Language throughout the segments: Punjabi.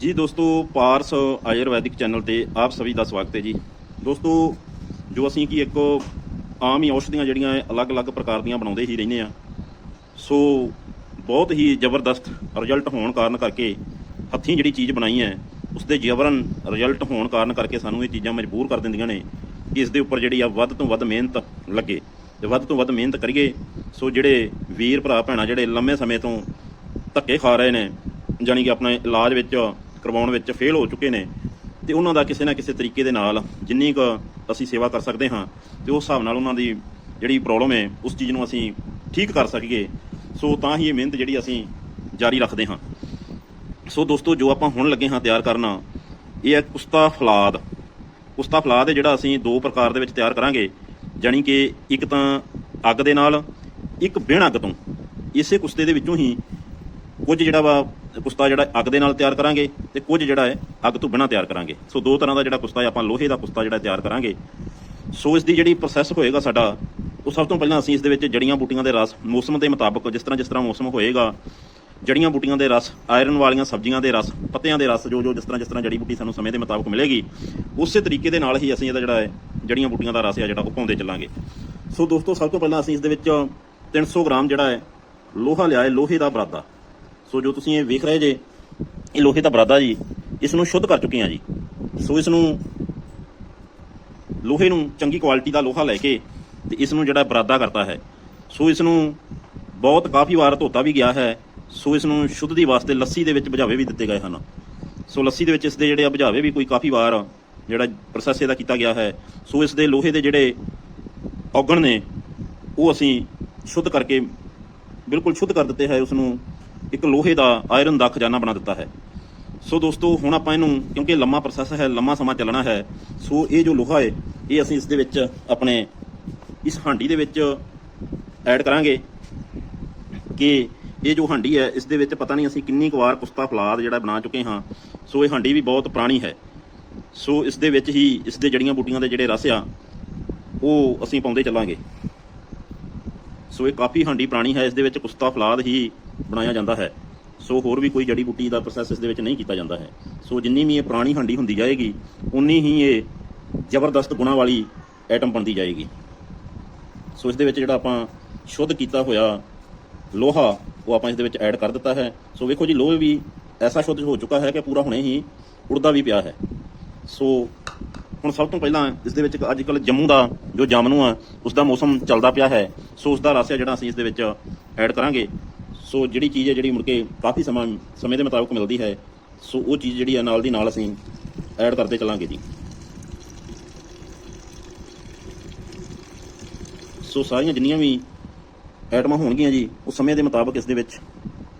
ਜੀ ਦੋਸਤੋ, ਪਾਰਸ ਆਯੁਰਵੈਦਿਕ ਚੈਨਲ ਤੇ ਆਪ ਸਭੀ ਦਾ ਸਵਾਗਤ ਹੈ ਜੀ। ਦੋਸਤੋ, ਜੋ ਅਸੀਂ ਕੀ ਇੱਕ ਆਮ ਹੀ ਔਸ਼ਧੀਆਂ ਜਿਹੜੀਆਂ ਅਲੱਗ-ਅਲੱਗ ਪ੍ਰਕਾਰ ਦੀਆਂ ਬਣਾਉਂਦੇ ਹੀ ਰਹਿੰਦੇ ਆ, ਸੋ ਬਹੁਤ ਹੀ ਜ਼ਬਰਦਸਤ ਰਿਜ਼ਲਟ ਹੋਣ ਕਾਰਨ ਕਰਕੇ ਹੱਥੀਂ ਜਿਹੜੀ ਚੀਜ਼ ਬਣਾਈ ਹੈ ਉਸ ਦੇ ਜਬਰਨ ਰਿਜ਼ਲਟ ਹੋਣ ਕਾਰਨ ਕਰਕੇ ਸਾਨੂੰ ਇਹ ਚੀਜ਼ਾਂ ਮਜਬੂਰ ਕਰ ਦਿੰਦੀਆਂ ਨੇ। ਕਿ ਇਸ ਦੇ ਉੱਪਰ ਜਿਹੜੀ ਆ ਵੱਧ ਤੋਂ ਵੱਧ ਮਿਹਨਤ ਲੱਗੇ ਤੇ ਵੱਧ ਤੋਂ ਵੱਧ ਮਿਹਨਤ ਕਰੀਏ, ਸੋ ਜਿਹੜੇ ਵੀਰ ਭਰਾ ਭੈਣਾਂ ਜਿਹੜੇ ਲੰਮੇ ਸਮੇਂ ਤੋਂ ਧੱਕੇ ਖਾ ਰਹੇ ਨੇ, ਜਾਣੀ ਕਿ ਆਪਣੇ ਇਲਾਜ ਵਿੱਚ ਕਰਵਾਉਣ ਵਿੱਚ ਫੇਲ ਹੋ ਚੁੱਕੇ ਨੇ ਤੇ ਉਹਨਾਂ ਦਾ ਕਿਸੇ ਨਾ ਕਿਸੇ ਤਰੀਕੇ ਦੇ ਨਾਲ ਜਿੰਨੀ ਕੁ ਅਸੀਂ ਸੇਵਾ ਕਰ ਸਕਦੇ ਹਾਂ ਤੇ ਉਸ ਹਿਸਾਬ ਨਾਲ ਉਹਨਾਂ ਦੀ ਜਿਹੜੀ ਪ੍ਰੋਬਲਮ ਹੈ, ਉਸ ਚੀਜ਼ ਨੂੰ ਅਸੀਂ ਠੀਕ ਕਰ ਸਕੀਏ। ਸੋ ਤਾਂ ਹੀ ਇਹ ਮਿਹਨਤ ਜਿਹੜੀ ਅਸੀਂ ਜਾਰੀ ਰੱਖਦੇ ਹਾਂ। ਸੋ ਦੋਸਤੋ, ਜੋ ਆਪਾਂ ਹੁਣ ਲੱਗੇ ਹਾਂ ਤਿਆਰ ਕਰਨਾ, ਇਹ ਹੈ ਕੁਸਤਾ ਫਲਾਦ। ਕੁਸਤਾ ਫਲਾਦ ਹੈ ਜਿਹੜਾ ਅਸੀਂ ਦੋ ਪ੍ਰਕਾਰ ਦੇ ਵਿੱਚ ਤਿਆਰ ਕਰਾਂਗੇ। ਜਾਣੀ ਕਿ ਇੱਕ ਤਾਂ ਅੱਗ ਦੇ ਨਾਲ, ਇੱਕ ਬਿਨ ਅੱਗ ਤੋਂ। ਇਸੇ ਕੁਸਤੇ ਦੇ ਵਿੱਚੋਂ ਹੀ ਕੁਝ ਜਿਹੜਾ ਵਾ ਕੁਸਤਾ ਜਿਹੜਾ ਅੱਗ ਦੇ ਨਾਲ ਤਿਆਰ ਕਰਾਂਗੇ ਤੇ ਕੁਝ ਜਿਹੜਾ ਹੈ ਅੱਗ ਤੋਂ ਬਿਨਾਂ ਤਿਆਰ ਕਰਾਂਗੇ। ਸੋ ਦੋ ਤਰ੍ਹਾਂ ਦਾ ਜਿਹੜਾ ਕੁਸਤਾ ਹੈ, ਆਪਾਂ ਲੋਹੇ ਦਾ ਕੁਸਤਾ ਜਿਹੜਾ ਤਿਆਰ ਕਰਾਂਗੇ। ਸੋ ਇਸ ਦੀ ਜਿਹੜੀ ਪ੍ਰੋਸੈਸ ਹੋਏਗਾ ਸਾਡਾ, ਉਹ ਸਭ ਤੋਂ ਪਹਿਲਾਂ ਅਸੀਂ ਇਸ ਦੇ ਵਿੱਚ ਜੜੀਆਂ ਬੂਟੀਆਂ ਦੇ ਰਸ, ਮੌਸਮ ਦੇ ਮੁਤਾਬਕ ਜਿਸ ਤਰ੍ਹਾਂ ਜਿਸ ਤਰ੍ਹਾਂ ਮੌਸਮ ਹੋਏਗਾ, ਜੜੀਆਂ ਬੂਟੀਆਂ ਦੇ ਰਸ ਆਇਰਨ ਵਾਲੀਆਂ ਸਬਜ਼ੀਆਂ ਦੇ ਰਸ, ਪੱਤਿਆਂ ਦੇ ਰਸ ਜੋ ਜੋ ਜਿਸ ਤਰ੍ਹਾਂ ਜਿਸ ਤਰ੍ਹਾਂ ਜੜੀ ਬੂਟੀ ਸਾਨੂੰ ਸਮੇਂ ਦੇ ਮੁਤਾਬਕ ਮਿਲੇਗੀ, ਉਸੇ ਤਰੀਕੇ ਦੇ ਨਾਲ ਹੀ ਅਸੀਂ ਇਹਦਾ ਜਿਹੜਾ ਹੈ, ਜੜੀਆਂ ਬੂਟੀਆਂ ਦਾ ਰਸ ਹੈ ਜਿਹੜਾ ਉਹ ਪਾਉਂਦੇ ਚੱਲਾਂਗੇ। ਸੋ ਦੋਸਤੋ ਸਭ ਤੋਂ ਪਹਿਲਾਂ ਅਸੀਂ ਇਸ ਦੇ ਵਿੱਚ 300 ਗ੍ਰਾਮ ਜਿਹੜਾ ਹੈ, ਲੋਹਾ ਲਿਆ ਹੈ, ਲੋਹੇ ਦਾ ਬਰਾਦਾ। ਸੋ ਜੋ ਤੁਸੀਂ ਇਹ ਵੇਖ ਰਹੇ ਜੇ, ਇਹ ਲੋਹੇ ਦਾ ਬਰਾਦਾ ਜੀ, ਇਸ ਨੂੰ ਸ਼ੁੱਧ ਕਰ ਚੁੱਕੇ ਹਾਂ ਜੀ। ਸੋ ਇਸ ਨੂੰ ਲੋਹੇ ਨੂੰ ਚੰਗੀ ਕੁਆਲਿਟੀ ਦਾ ਲੋਹਾ ਲੈ ਕੇ ਤੇ ਇਸ ਨੂੰ ਜਿਹੜਾ ਬਰਾਦਾ ਕਰਤਾ ਹੈ। ਸੋ ਇਸ ਨੂੰ ਬਹੁਤ ਕਾਫੀ ਵਾਰ ਧੋਤਾ ਵੀ ਗਿਆ ਹੈ। ਸੋ ਇਸ ਨੂੰ ਸ਼ੁੱਧ ਦੀ ਵਾਸਤੇ ਲੱਸੀ ਦੇ ਵਿੱਚ ਬੁਝਾਵੇ ਵੀ ਦਿੱਤੇ ਗਏ ਹਨ। ਸੋ ਲੱਸੀ ਦੇ ਵਿੱਚ ਇਸ ਦੇ ਜਿਹੜੇ ਆ ਬੁਝਾਵੇ ਵੀ ਕੋਈ ਕਾਫੀ ਵਾਰ ਜਿਹੜਾ ਪ੍ਰੋਸੈਸ ਇਹਦਾ ਕੀਤਾ ਗਿਆ ਹੈ। ਸੋ ਇਸ ਦੇ ਲੋਹੇ ਦੇ ਜਿਹੜੇ ਔਗਣ ਨੇ, ਉਹ ਅਸੀਂ ਸ਼ੁੱਧ ਕਰਕੇ ਬਿਲਕੁਲ ਸ਼ੁੱਧ ਕਰ ਦਿੱਤੇ ਹੈ ਉਸ ਨੂੰ। ਇੱਕ ਲੋਹੇ ਦਾ ਆਇਰਨ ਦਾ ਖਜ਼ਾਨਾ ਬਣਾ ਦਿੱਤਾ ਹੈ। ਸੋ ਦੋਸਤੋ, ਹੁਣ ਆਪਾਂ ਇਹਨੂੰ, ਕਿਉਂਕਿ ਲੰਮਾ ਪ੍ਰੋਸੈਸ ਹੈ, ਲੰਮਾ ਸਮਾਂ ਚੱਲਣਾ ਹੈ, ਸੋ ਇਹ ਜੋ ਲੋਹਾ ਹੈ, ਇਹ ਅਸੀਂ ਇਸ ਦੇ ਵਿੱਚ ਆਪਣੇ ਇਸ ਹਾਂਡੀ ਦੇ ਵਿੱਚ ਐਡ ਕਰਾਂਗੇ ਕਿ ਇਹ ਜੋ ਹਾਂਡੀ ਹੈ, ਇਸ ਦੇ ਵਿੱਚ ਪਤਾ ਨਹੀਂ ਅਸੀਂ ਕਿੰਨੀ ਕੁ ਵਾਰ ਕੁਸਤਾ ਫਲਾਦ ਜਿਹੜਾ ਬਣਾ ਚੁੱਕੇ ਹਾਂ, ਸੋ ਇਹ ਹਾਂਡੀ ਵੀ ਬਹੁਤ ਪੁਰਾਣੀ ਹੈ। ਸੋ ਇਸ ਦੇ ਵਿੱਚ ਹੀ ਇਸ ਦੇ ਜੜੀਆਂ ਬੂਟੀਆਂ ਦੇ ਜਿਹੜੇ ਰਸ ਆ, ਉਹ ਅਸੀਂ ਪਾਉਂਦੇ ਚੱਲਾਂਗੇ। ਸੋ ਇਹ ਕਾਫੀ ਹਾਂਡੀ ਪੁਰਾਣੀ ਹੈ, ਇਸ ਦੇ ਵਿੱਚ ਕੁਸਤਾ ਫਲਾਦ ਹੀ ਬਣਾਇਆ ਜਾਂਦਾ ਹੈ। ਸੋ ਹੋਰ ਵੀ ਕੋਈ ਜੜੀ ਬੂਟੀ ਦਾ ਪ੍ਰੋਸੈਸ ਇਸ ਦੇ ਵਿੱਚ ਨਹੀਂ ਕੀਤਾ ਜਾਂਦਾ ਹੈ। ਸੋ ਜਿੰਨੀ ਵੀ ਇਹ ਪੁਰਾਣੀ ਹਾਂਡੀ ਹੁੰਦੀ ਜਾਏਗੀ, ਉਨੀ ਹੀ ਇਹ ਜ਼ਬਰਦਸਤ ਗੁਣਾਂ ਵਾਲੀ ਆਈਟਮ ਬਣਦੀ ਜਾਏਗੀ। ਸੋ ਇਸ ਦੇ ਵਿੱਚ ਜਿਹੜਾ ਆਪਾਂ ਸ਼ੁੱਧ ਕੀਤਾ ਹੋਇਆ ਲੋਹਾ, ਉਹ ਆਪਾਂ ਇਸ ਦੇ ਵਿੱਚ ਐਡ ਕਰ ਦਿੱਤਾ ਹੈ। ਸੋ ਵੇਖੋ ਜੀ, ਲੋਹੇ ਵੀ ਐਸਾ ਸ਼ੁੱਧ ਹੋ ਚੁੱਕਾ ਹੈ ਕਿ ਪੂਰਾ ਹੁਣੇ ਹੀ ਉੜਦਾ ਵੀ ਪਿਆ ਹੈ। ਸੋ ਹੁਣ ਸਭ ਤੋਂ ਪਹਿਲਾਂ ਇਸ ਦੇ ਵਿੱਚ ਅੱਜ ਕੱਲ ਜੰਮੂ ਦਾ ਜੋ ਜਾਮਨੂ ਆ ਉਸ ਦਾ ਮੌਸਮ ਚੱਲਦਾ ਪਿਆ ਹੈ। ਸੋ ਉਸ ਦਾ ਰਸ ਜਿਹੜਾ ਅਸੀਂ ਇਸ ਦੇ ਵਿੱਚ ਐਡ ਕਰਾਂਗੇ। ਸੋ ਜਿਹੜੀ ਚੀਜ਼ ਹੈ ਜਿਹੜੀ ਮੁੜ ਕੇ ਕਾਫੀ ਸਮਾਂ, ਸਮੇਂ ਦੇ ਮੁਤਾਬਕ ਮਿਲਦੀ ਹੈ, ਸੋ ਉਹ ਚੀਜ਼ ਜਿਹੜੀ ਹੈ ਨਾਲ ਦੀ ਨਾਲ ਅਸੀਂ ਐਡ ਕਰਦੇ ਚੱਲਾਂਗੇ ਜੀ। ਸੋ ਸਾਰੀਆਂ ਜਿੰਨੀਆਂ ਵੀ ਐਟਮਾਂ ਹੋਣਗੀਆਂ ਜੀ, ਉਹ ਸਮੇਂ ਦੇ ਮੁਤਾਬਕ ਇਸ ਦੇ ਵਿੱਚ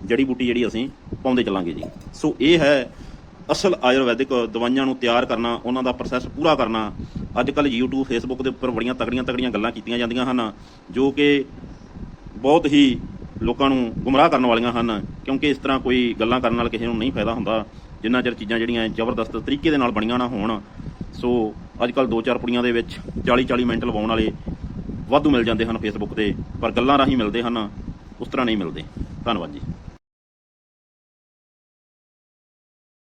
ਜੜੀ ਬੂਟੀ ਜਿਹੜੀ ਅਸੀਂ ਪਾਉਂਦੇ ਚੱਲਾਂਗੇ ਜੀ। ਸੋ ਇਹ ਹੈ ਅਸਲ ਆਯੁਰਵੈਦਿਕ ਦਵਾਈਆਂ ਨੂੰ ਤਿਆਰ ਕਰਨਾ, ਉਹਨਾਂ ਦਾ ਪ੍ਰੋਸੈਸ ਪੂਰਾ ਕਰਨਾ। ਅੱਜ ਕੱਲ YouTube, Facebook ਦੇ ਉੱਪਰ ਬੜੀਆਂ ਤਗੜੀਆਂ ਤਗੜੀਆਂ ਗੱਲਾਂ ਕੀਤੀਆਂ ਜਾਂਦੀਆਂ ਹਨ, ਜੋ ਕਿ ਬਹੁਤ ਹੀ ਲੋਕਾਂ ਨੂੰ ਗੁੰਮਰਾਹ ਕਰਨ ਵਾਲੀਆਂ ਹਨ, ਕਿਉਂਕਿ ਇਸ ਤਰ੍ਹਾਂ ਕੋਈ ਗੱਲਾਂ ਕਰਨ ਨਾਲ ਕਿਸੇ ਨੂੰ ਨਹੀਂ ਫਾਇਦਾ ਹੁੰਦਾ, ਜਿੰਨਾ ਚਿਰ ਚੀਜ਼ਾਂ ਜਿਹੜੀਆਂ ਜ਼ਬਰਦਸਤ ਤਰੀਕੇ ਦੇ ਨਾਲ ਬਣੀਆਂ ਨਾ ਹੋਣ, ਸੋ ਅੱਜ ਕੱਲ ਦੋ ਚਾਰ ਪੁੜੀਆਂ ਦੇ ਵਿੱਚ 40 40 ਮਿੰਟ ਲਵਾਉਣ ਵਾਲੇ ਵਾਧੂ ਮਿਲ ਜਾਂਦੇ ਹਨ ਫੇਸਬੁੱਕ ਤੇ, ਪਰ ਗੱਲਾਂ ਰਾਹੀਂ ਮਿਲਦੇ ਹਨ, ਉਸ ਤਰ੍ਹਾਂ ਨਹੀਂ ਮਿਲਦੇ। ਧੰਨਵਾਦ ਜੀ।